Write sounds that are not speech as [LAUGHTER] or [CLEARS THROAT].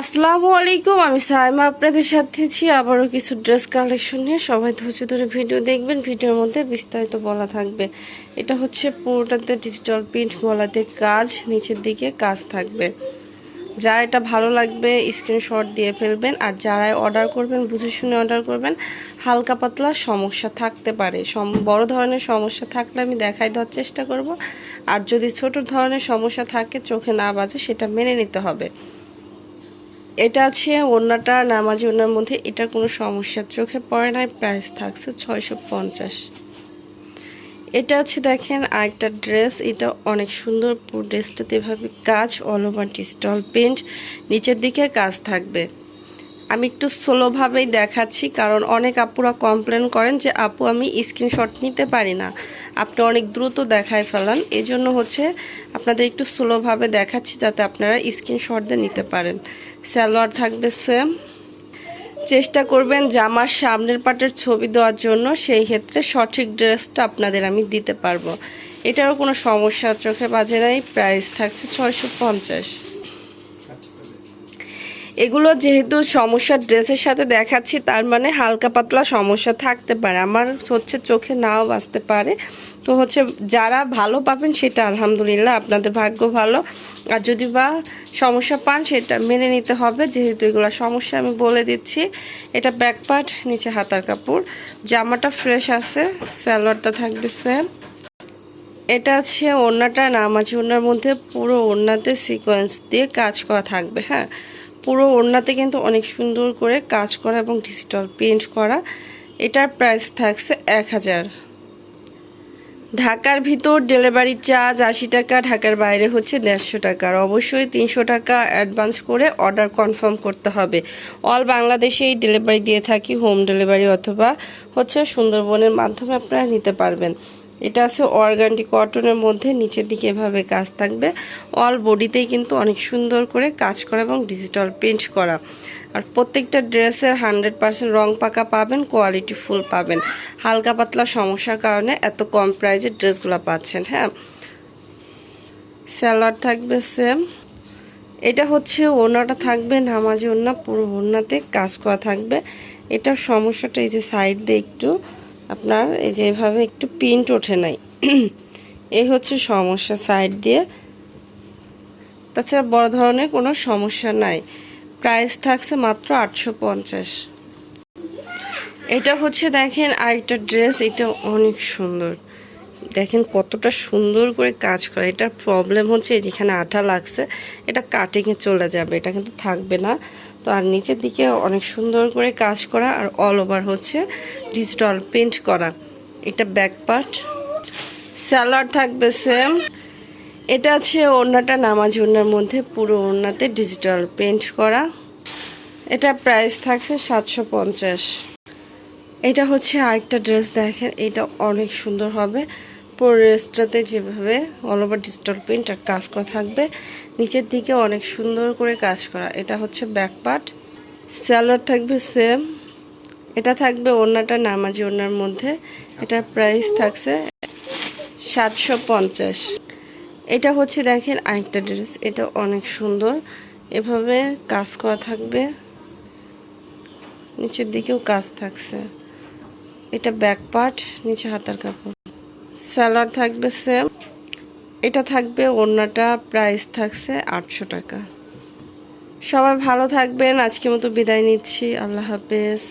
আসসালামু আলাইকুম, আমি সাইমা আপনাদের সাথে আছি। আবারও কিছু ড্রেস কালেকশন নিয়ে সবাই ধৈর্য ধরে ভিডিও দেখবেন। ভিডিওর মধ্যে বিস্তারিত বলা থাকবে। এটা হচ্ছে পুরোটাতে ডিজিটাল প্রিন্ট গলাতে কাজ, নিচের দিকে কাজ থাকবে। যারা এটা ভালো লাগবে স্ক্রিনশট দিয়ে ফেলবেন। আর যারাই অর্ডার করবেন, বুঝে শুনে অর্ডার করবেন, হালকা পাতলা সমস্যা থাকতে পারে। বড় ধরনের সমস্যা থাকলে আমি দেখাই দেওয়ার চেষ্টা করব। আর যদি ছোট ধরনের সমস্যা থাকে, চোখে না বাজে, সেটা মেনে নিতে হবে। এটা আছে ওনাটা নামাজি ওনার মধ্যে এটা কোনো সমস্যা, চোখে পড়ে নাই প্রাইস থাকছে ছয়শো পঞ্চাশ। এটা আছে দেখেন, আরেকটা ড্রেস এটা অনেক সুন্দর, পুরো ড্রেসটাতে এভাবে কাজ অল ওভার ডিস্টল পেন্ট নিচের দিকে কাজ থাকবে। আমি একটু স্লোভাবেই দেখাচ্ছি, কারণ অনেক আপুরা কমপ্লেন করেন যে, আপু, আমি স্ক্রিনশট নিতে পারি না। আপনি অনেক দ্রুত দেখায় ফেলান। এই জন্য হচ্ছে আপনাদের একটু স্লোভাবে দেখাচ্ছি যাতে আপনারা স্ক্রিনশট দিয়ে নিতে পারেন। স্যালোয়ার থাকবে সেম চেষ্টা করবেন জামার সামনের পাটের ছবি দেওয়ার জন্য, সেই ক্ষেত্রে সঠিক ড্রেসটা আপনাদের আমি দিতে পারব। এটারও কোনো সমস্যা চোখে বাজে নাই প্রাইস থাকছে ছয়শো পঞ্চাশ। এগুলো যেহেতু সমস্যা ড্রেসের সাথে দেখাচ্ছি, তার মানে হালকা পাতলা সমস্যা থাকতে পারে। আমার হচ্ছে চোখে নাও বাঁচতে পারে। তো হচ্ছে যারা ভালো পাবেন সেটা আলহামদুলিল্লাহ, আপনাদের ভাগ্য ভালো। আর যদি বা সমস্যা পান সেটা মেনে নিতে হবে, যেহেতু এগুলো সমস্যা আমি বলে দিচ্ছি। এটা ব্যাকপার্ট নিচে হাতার কাপড়। জামাটা ফ্রেশ আছে স্যালোয়ারটা থাকবে সেম এটা আছে ওড়নাটা নামাজি ওড়নার মধ্যে পুরো ওড়নাতে সিকোয়েন্স দিয়ে কাজ করা থাকবে হ্যাঁ। পুরো ওড়নাতে কিন্তু অনেক সুন্দর করে কাজ করা এবং ডিজিটাল প্রিন্ট করা। এটার প্রাইস থাকছে এক হাজার। ঢাকার ভিতর ডেলিভারি চার্জ আশি টাকা, ঢাকার বাইরে হচ্ছে দেড়শো টাকা। আর অবশ্যই তিনশো টাকা অ্যাডভান্স করে অর্ডার কনফার্ম করতে হবে। অল বাংলাদেশেই ডেলিভারি দিয়ে থাকি, হোম ডেলিভারি অথবা হচ্ছে সুন্দরবনের মাধ্যমে আপনারা নিতে পারবেন। এটা আছে অর্গানটি কটনের মধ্যে, নিচের দিকে এভাবে কাজ থাকবে। অল বডিতেই কিন্তু অনেক সুন্দর করে কাজ করা এবং ডিজিটাল প্রিন্ট করা। আর প্রত্যেকটা ড্রেসের হান্ড্রেড পার্সেন্ট রং পাকা পাবেন কোয়ালিটি ফুল পাবেন। হালকা পাতলা সমস্যার কারণে এত কম প্রাইজের ড্রেসগুলো পাচ্ছেন হ্যাঁ? স্যালাড থাকবে সেম এটা হচ্ছে ওড়নাটা থাকবে, নামাজি ওড়না, পুরো ওড়নাতে কাজ করা থাকবে। এটার সমস্যাটা এই যে সাইড দিয়ে একটু আপনার এই যে এভাবে একটু প্রিন্ট ওঠে নাই। [CLEARS THROAT] এই হচ্ছে সমস্যা সাইড দিয়ে। তাছাড়া বড় ধরনের কোনো সমস্যা নাই। প্রাইস থাকছে মাত্র আটশো পঞ্চাশ। এটা হচ্ছে দেখেন আরেকটা ড্রেস, এটা অনেক সুন্দর। দেখেন কতটা সুন্দর করে কাজ করে। এটার প্রবলেম হচ্ছে যেখানে আঠা লাগছে, এটা কাটিংয়ে চলে যাবে, এটা কিন্তু থাকবে না। তো আর নিচের দিকে অনেক সুন্দর করে কাজ করা আর অল ওভার হচ্ছে ডিজিটাল প্রিন্ট করা। এটা ব্যাক পার্ট স্যালাড থাকবে সেম এটা আছে ওড়নাটা নামাজ ওড়নার মধ্যে পুরো ওড়নাতে ডিজিটাল প্রিন্ট করা। এটা প্রাইস থাকছে সাতশো পঞ্চাশ। এটা হচ্ছে আরেকটা ড্রেস দেখেন, এটা অনেক সুন্দর হবে। পুরো ড্রেসটাতে যেভাবে অল ওভার ডিজিটাল প্রিন্ট আর কাজ করা থাকবে, নিচের দিকে অনেক সুন্দর করে কাজ করা। এটা হচ্ছে ব্যাক পার্ট স্যালোয়ার থাকবে সেম এটা থাকবে ওড়নাটা নামাজি ওড়নার মধ্যে। এটার প্রাইস থাকছে সাতশো পঞ্চাশ। এটা হচ্ছে দেখেন আরেকটা ড্রেস এটা অনেক সুন্দর। এভাবে কাজ করা থাকবে। নিচের দিকেও কাজ থাকছে। এটা ব্যাক পার্ট নিচে হাতার কাপড়। স্যালাড থাকবে সেম। এটা থাকবে ওড়নাটা প্রাইস থাকছে আটশো টাকা। সবাই ভালো থাকবেন আজকে মতো বিদায় নিচ্ছি। আল্লাহ হাফেজ।